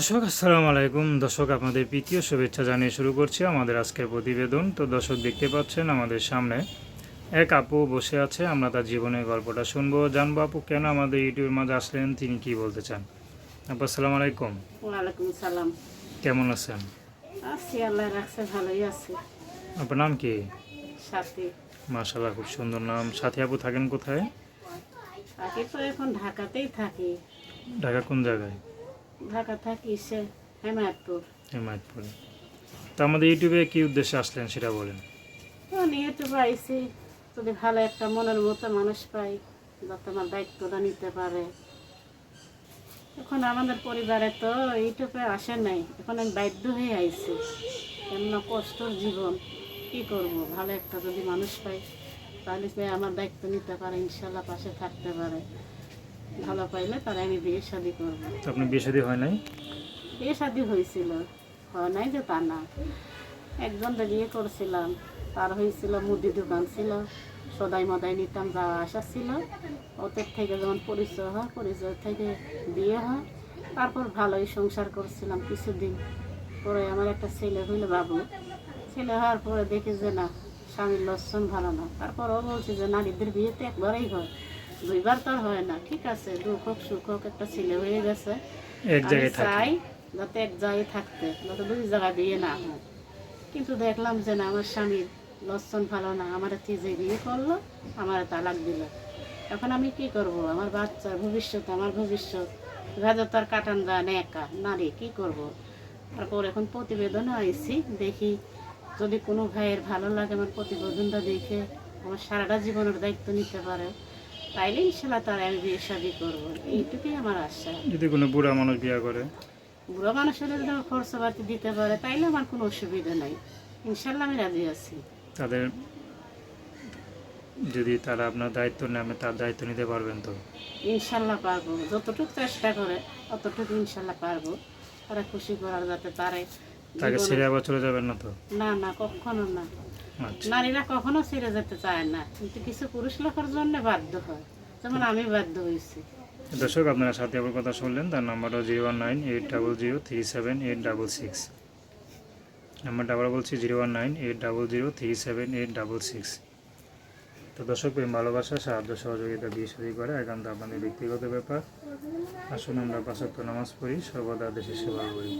দর্শক আসসালামু আলাইকুম। দর্শক আপনাদের প্রীতীয় শুভেচ্ছা জানিয়ে শুরু করছি আমাদের আজকের প্রতিবেদন। তো দর্শক দেখতে পাচ্ছেন আমাদের সামনে এক আপু বসে আছে। আমরা তার জীবনের গল্পটা শুনব জানব আপু কেন আমাদের ইউটিউবের মাঝে আসলেন তিনি কি বলতে চান? আপু আসসালামু আলাইকুম। ওয়ালাইকুম সালাম কেমন আছেন? আছি আল্লাহ রাখছে ভালোই আছি। আপনার নাম কি? সাথে। মার্শাল্লাহ খুব সুন্দর নাম। সাথী আপু থাকেন কোথায়? থাকি তো এখন ঢাকাতেই থাকি। ঢাকা কোন জায়গায়? ঢাকা থাকি সে হেমায়তপুর। হেমায়তপুরে। তো আমাদের ইউটিউবে কি উদ্দেশ্যে আসলেন সেটা বলেন। তো যদি ভালো একটা মনের মতো মানুষ পাই যাতে আমার দায়িত্বটা নিতে পারে। এখন আমাদের পরিবারে তো ইউটিউবে আসে নাই এখন আমি বাধ্য হয়ে আইছি। এমন কষ্টর জীবন কি করব? ভালো একটা যদি মানুষ পাই তাহলে সে আমার দায়িত্ব নিতে পারে ইনশাল্লাহ পাশে থাকতে পারে। ভালো পাইলে তাহলে আমি বিয়ে শাদি করব। তো আপনি বিয়ে শাদী হয় নাই? বিয়ে শাদি হয়েছিল। হয় নাই যে তা না। একজন বিয়ে করছিলাম। তার হয়েছিল মুদি দোকান ছিল। সদাই মদাই নিতাম যাওয়া আসা ছিল। ওদের থেকে যেমন পরিচয় হয় পরিচয় থেকে বিয়ে হয়। তারপর ভালোই সংসার করছিলাম কিছুদিন। পরে আমার একটা ছেলে হইল বাবু। ছেলে হওয়ার পরে দেখি যে না স্বামীর লক্ষণ ভালো না। তারপর ও বলছে যে নারীদের বিয়েতে একবারেই হয়। দুইবার তো হয় না ঠিক আছে দুঃখ সুখ হোক একটা ছেলে হয়ে গেছে। এক জায়গায় চাই যাতে এক জায়গায় থাকতে যাতে দুই জায়গায় বিয়ে না হয়। কিন্তু দেখলাম যে না আমার স্বামীর লক্ষণ ভালো না আমার যে বিয়ে করল আমার তালাক দিল। এখন আমি কি করব? আমার বাচ্চার ভবিষ্যৎ আমার ভবিষ্যৎ। ভেজা তো আর কাটান না একা। নারী কি করব? তারপর এখন প্রতিবেদনে আইছি দেখি যদি কোনো ভাইয়ের ভালো লাগে আমার প্রতিবেদনটা দেখে আমার সারাটা জীবনের দায়িত্ব নিতে পারে। তাইলে ইনশাল্লাহ তার আমি বিয়ে শাদি করব। এইটুকুই আমার আশা। যদি কোনো বুড়া মানুষ বিয়ে করে? বুড়ো মানুষের যদি আমার খরচাপাতি দিতে পারে তাইলে আমার কোনো অসুবিধা নাই। ইনশাল্লাহ আমি রাজি আছি। তাদের যদি তারা আপনার দায়িত্ব নেবে তার দায়িত্ব নিতে পারবেন তো? ইনশাল্লাহ পারব। যতটুকু চেষ্টা করে ততটুকু ইনশাল্লাহ পারব। তারা খুশি করার যাতে তারে তাকে ছেড়ে আবার চলে যাবেন না তো? না না কখনো না। নারীরা কখনো ছেড়ে যেতে চায় না কিন্তু কিছু পুরুষ লোকের জন্য বাধ্য হয়। যেমন আমি বাধ্য হয়েছি। দর্শক আপনারা সাথে আবার কথা শুনলেন তার নাম্বারটা zero one nine eight double zero three seven eight double six নাম্বারটা আবার বলছি zero one nine eight double zero three seven eight double six তো দর্শক প্রেম ভালোবাসা সাহায্য সহযোগিতা বিয়ে শাদী করে একান্ত আপনাদের ব্যক্তিগত ব্যাপার। আসুন আমরা পাঁচক্য নামাজ পড়ি সর্বদা দেশের সেবা করি।